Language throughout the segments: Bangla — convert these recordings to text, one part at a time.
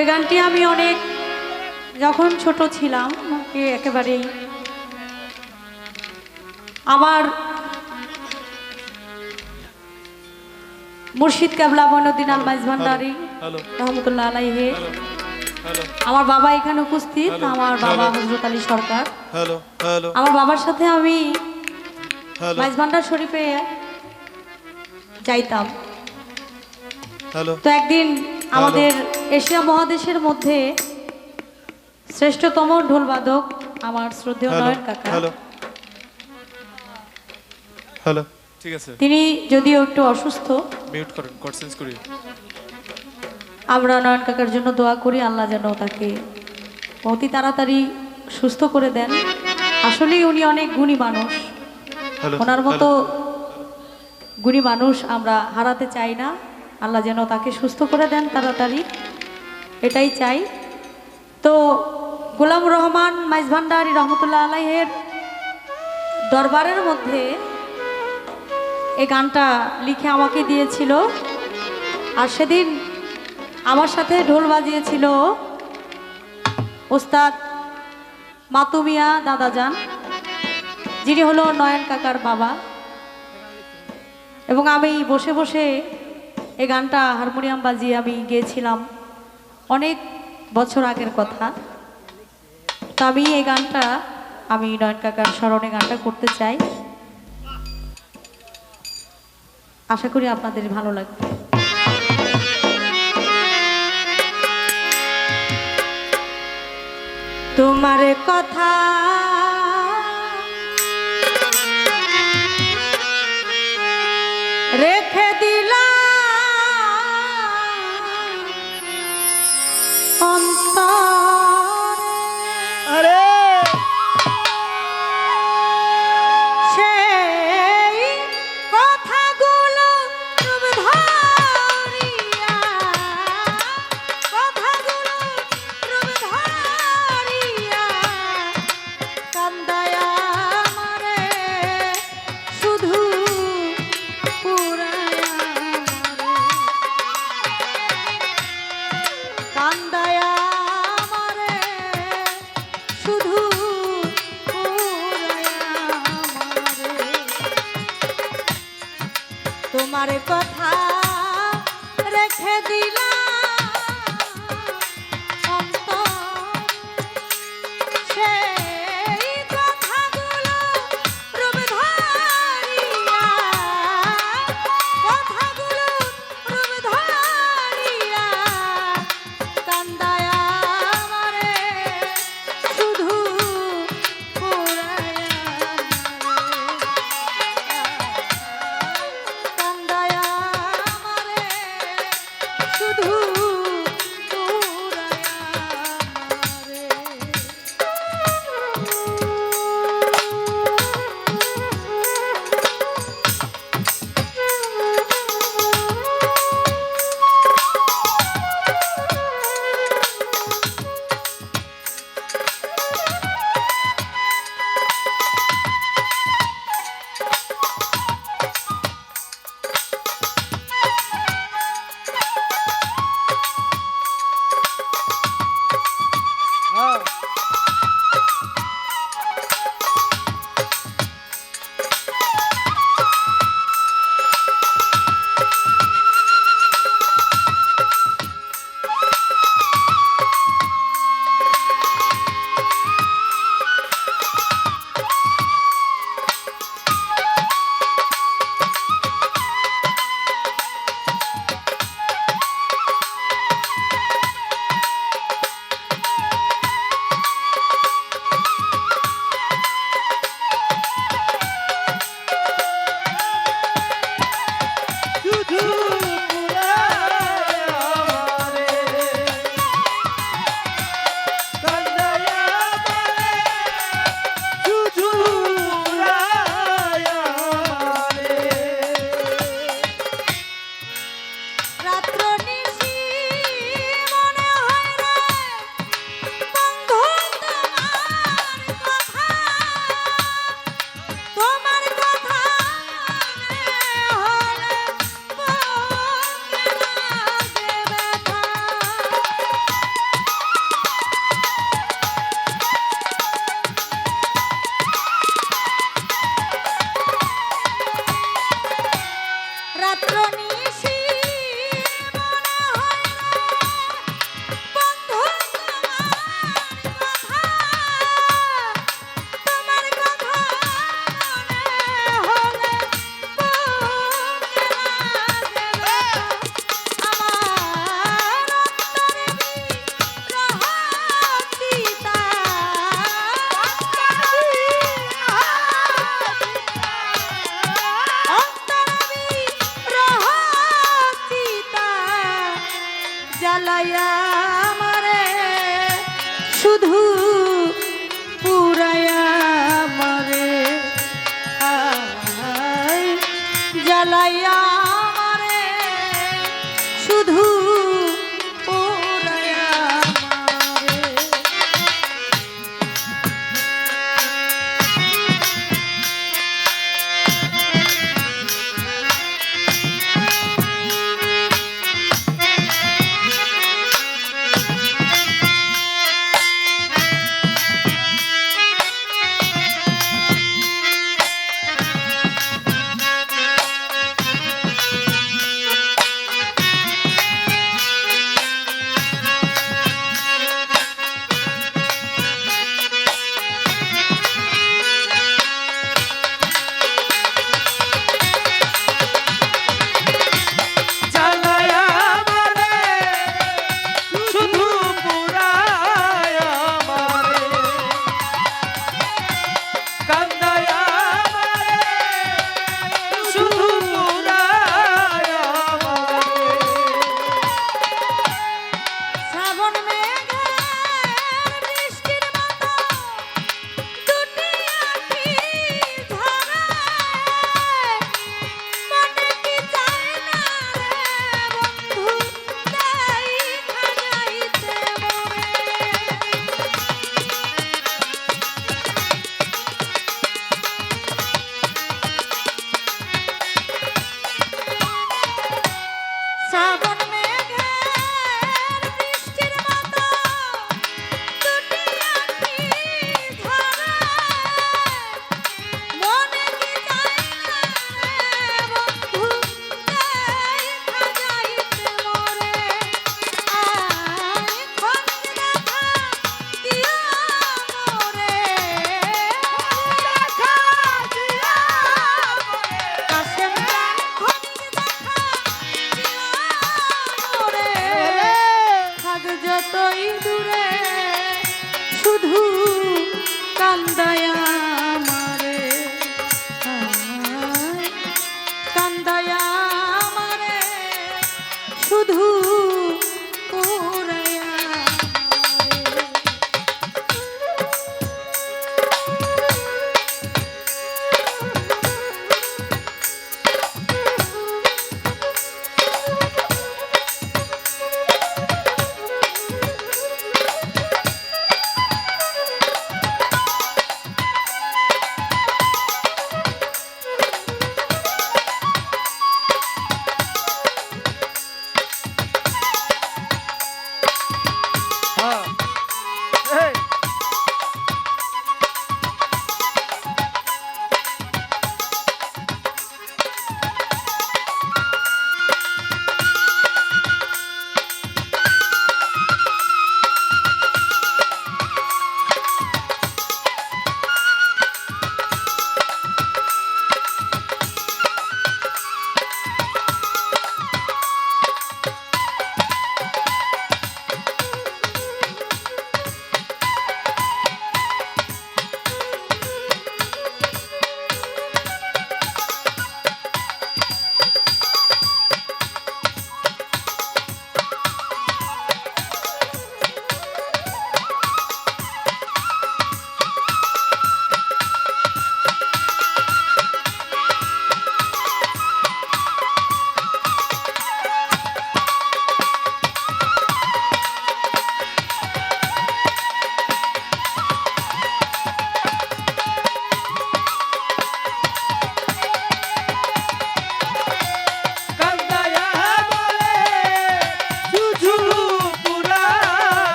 সে গানটি আমি অনেক যখন ছোট ছিলাম একেবারেই আমার মুর্শিদ কাবলা মনুদ্দিন আল মাইজ ভান্ডারি হ্যালো রহমতুল্লাহ আলাইহে। আমার বাবা এখানে উপস্থিত আমার বাবা. হজরত আলী সরকার। আমার বাবার সাথে আমি হ্যালো। মাইজ ভান্ডার শরীফে যাইতাম। তো একদিন আমাদের এশিয়া মহাদেশের মধ্যে শ্রেষ্ঠতম ঢোলবাদক আমার শ্রদ্ধেয় নয়ন কাকা। Hello hello. ঠিক আছে। তিনি যদিও একটু অসুস্থ মিউট করেন কট চেঞ্জ করি আমরা নয়ন কাকার জন্য দোয়া করি আল্লাহ যেন তাকে অতি তাড়াতাড়ি সুস্থ করে দেন। আসলেই উনি অনেক গুণী মানুষ। ওনার মতো গুণী মানুষ আমরা হারাতে চাই না। আল্লাহ যেন তাকে সুস্থ করে দেন তাড়াতাড়ি। এটাই চাই। তো গোলাম রহমান মাইজ ভান্ডারি রহমতুল্লাহ আলাইহের দরবারের মধ্যে এই গানটা লিখে আমাকে দিয়েছিল। আর সেদিন আমার সাথে ঢোল বাজিয়েছিল ওস্তাদ মাতুমিয়া দাদাজান, যিনি হলো নয়ন কাকার বাবা। এবং আমি বসে বসে এই গানটা হারমোনিয়াম বাজিয়ে আমি গেয়েছিলাম। অনেক বছর আগের কথা। তো আমি এই গানটা, আমি নয়ন কাকার স্মরণে গানটা করতে চাই। আশা করি আপনাদের ভালো লাগবে। তোমার কথা অন্তরে কান্দায়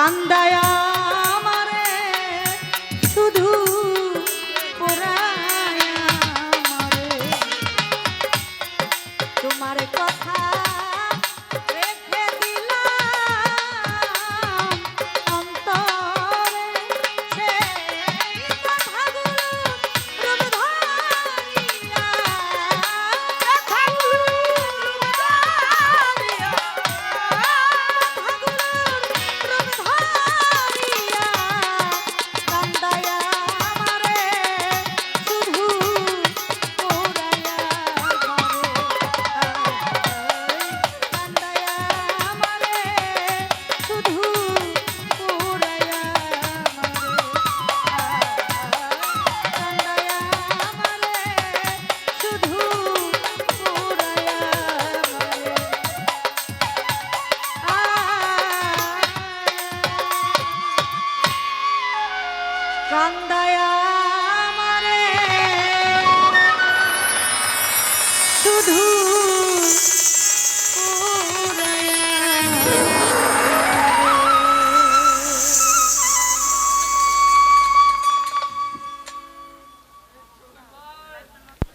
আমারে 神田屋